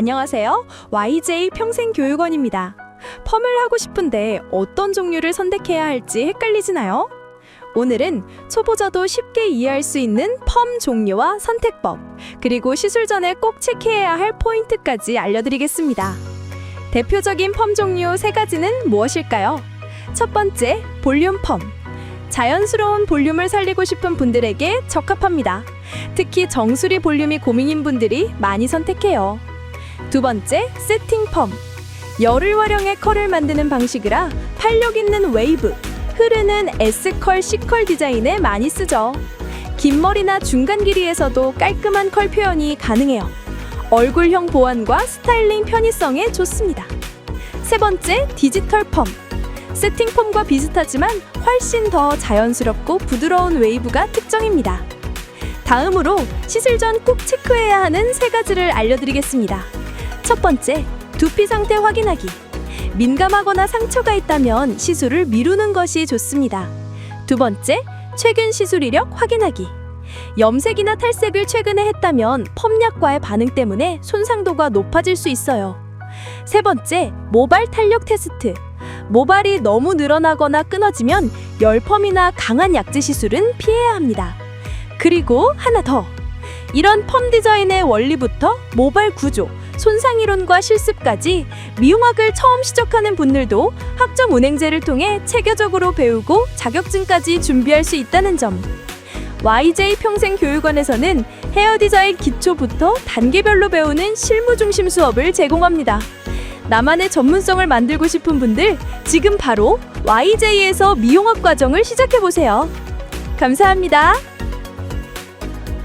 안녕하세요. YJ 평생교육원입니다. 펌을 하고 싶은데 어떤 종류를 선택해야 할지 헷갈리시나요? 오늘은 초보자도 쉽게 이해할 수 있는 펌 종류와 선택법, 그리고 시술 전에 꼭 체크해야 할 포인트까지 알려드리겠습니다. 대표적인 펌 종류 세 가지는 무엇일까요? 첫 번째, 볼륨 펌. 자연스러운 볼륨을 살리고 싶은 분들에게 적합합니다. 특히 정수리 볼륨이 고민인 분들이 많이 선택해요. 두 번째, 세팅 펌. 열을 활용해 컬을 만드는 방식이라 탄력 있는 웨이브, 흐르는 S컬, C컬 디자인에 많이 쓰죠. 긴 머리나 중간 길이에서도 깔끔한 컬 표현이 가능해요. 얼굴형 보완과 스타일링 편의성에 좋습니다. 세 번째, 디지털 펌. 세팅 펌과 비슷하지만 훨씬 더 자연스럽고 부드러운 웨이브가 특징입니다. 다음으로 시술 전 꼭 체크해야 하는 세 가지를 알려드리겠습니다. 첫 번째, 두피 상태 확인하기. 민감하거나 상처가 있다면 시술을 미루는 것이 좋습니다. 두 번째, 최근 시술 이력 확인하기. 염색이나 탈색을 최근에 했다면 펌약과의 반응 때문에 손상도가 높아질 수 있어요. 세 번째, 모발 탄력 테스트. 모발이 너무 늘어나거나 끊어지면 열펌이나 강한 약제 시술은 피해야 합니다. 그리고 하나 더. 이런 펌 디자인의 원리부터 모발 구조, 손상 이론과 실습까지 미용학을 처음 시작하는 분들도 학점 운행제를 통해 체계적으로 배우고 자격증까지 준비할 수 있다는 점. YJ 평생교육원에서는 헤어 디자인 기초부터 단계별로 배우는 실무 중심 수업을 제공합니다. 나만의 전문성을 만들고 싶은 분들 지금 바로 YJ에서 미용학 과정을 시작해 보세요. 감사합니다.